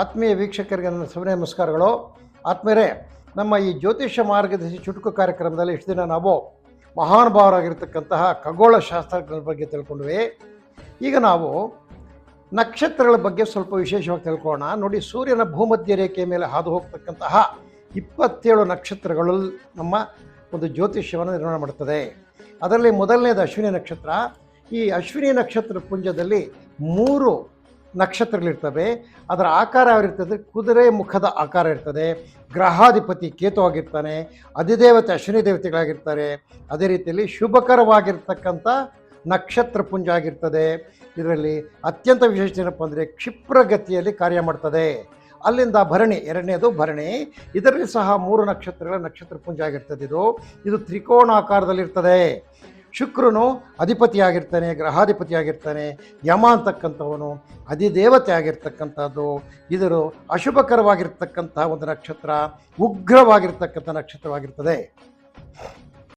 ಆತ್ಮೀಯ ವೀಕ್ಷಕರಿಗೆ ನನ್ನ ಸುವರ್ಣ ನಮಸ್ಕಾರಗಳು. ಆತ್ಮೀಯರೇ, ನಮ್ಮ ಈ ಜ್ಯೋತಿಷ್ಯ ಮಾರ್ಗದರ್ಶಿ ಚುಟುಕು ಕಾರ್ಯಕ್ರಮದಲ್ಲಿ ಇಷ್ಟು ದಿನ ನಾವು ಮಹಾನುಭಾವರಾಗಿರ್ತಕ್ಕಂತಹ ಖಗೋಳ ಶಾಸ್ತ್ರಜ್ಞರ ಬಗ್ಗೆ ತಿಳ್ಕೊಂಡ್ವಿ. ಈಗ ನಾವು ನಕ್ಷತ್ರಗಳ ಬಗ್ಗೆ ಸ್ವಲ್ಪ ವಿಶೇಷವಾಗಿ ತಿಳ್ಕೊಳ್ಳೋಣ. ನೋಡಿ, ಸೂರ್ಯನ ಭೂಮಧ್ಯ ರೇಖೆಯ ಮೇಲೆ ಹಾದು ಹೋಗ್ತಕ್ಕಂತಹ ಇಪ್ಪತ್ತೇಳು ನಕ್ಷತ್ರಗಳು ನಮ್ಮ ಒಂದು ಜ್ಯೋತಿಷ್ಯವನ್ನು ನಿರ್ಮಾಣ ಮಾಡುತ್ತದೆ ಅದರಲ್ಲಿ ಮೊದಲನೇದು ಅಶ್ವಿನಿ ನಕ್ಷತ್ರ. ಈ ಅಶ್ವಿನಿ ನಕ್ಷತ್ರ ಪುಂಜದಲ್ಲಿ ಮೂರು ನಕ್ಷತ್ರಗಳಿರ್ತವೆ ಅದರ ಆಕಾರ ಯಾವಿರ್ತದೆ ಕುದುರೆ ಮುಖದ ಆಕಾರ ಇರ್ತದೆ. ಗ್ರಹಾಧಿಪತಿ ಕೇತು ಆಗಿರ್ತಾನೆ. ಅಧಿದೇವತೆ, ಅಶ್ವಿನಿ ದೇವತೆಗಳಾಗಿರ್ತಾರೆ. ಅದೇ ರೀತಿಯಲ್ಲಿ ಶುಭಕರವಾಗಿರ್ತಕ್ಕಂಥ ನಕ್ಷತ್ರ ಪುಂಜ ಆಗಿರ್ತದೆ. ಇದರಲ್ಲಿ ಅತ್ಯಂತ ವಿಶೇಷ ಏನಪ್ಪ ಅಂದರೆ ಕ್ಷಿಪ್ರಗತಿಯಲ್ಲಿ ಕಾರ್ಯ ಮಾಡ್ತದೆ. ಅಲ್ಲಿಂದ ಭರಣಿ, ಎರಡನೇದು ಭರಣಿ. ಇದರಲ್ಲಿ ಸಹ ಮೂರು ನಕ್ಷತ್ರಗಳ ನಕ್ಷತ್ರ ಪುಂಜ ಆಗಿರ್ತದೆ ಇದು. ಇದು ತ್ರಿಕೋಣಾಕಾರದಲ್ಲಿರ್ತದೆ. ಶುಕ್ರನು ಅಧಿಪತಿಯಾಗಿರ್ತಾನೆ ಗ್ರಹಾಧಿಪತಿಯಾಗಿರ್ತಾನೆ ಯಮ ಅಂತಕ್ಕಂಥವನು ಅಧಿದೇವತೆ ಆಗಿರ್ತಕ್ಕಂಥದ್ದು. ಇದರ ಅಶುಭಕರವಾಗಿರ್ತಕ್ಕಂತಹ ಒಂದು ನಕ್ಷತ್ರ ಉಗ್ರವಾಗಿರ್ತಕ್ಕಂಥ ನಕ್ಷತ್ರವಾಗಿರ್ತದೆ.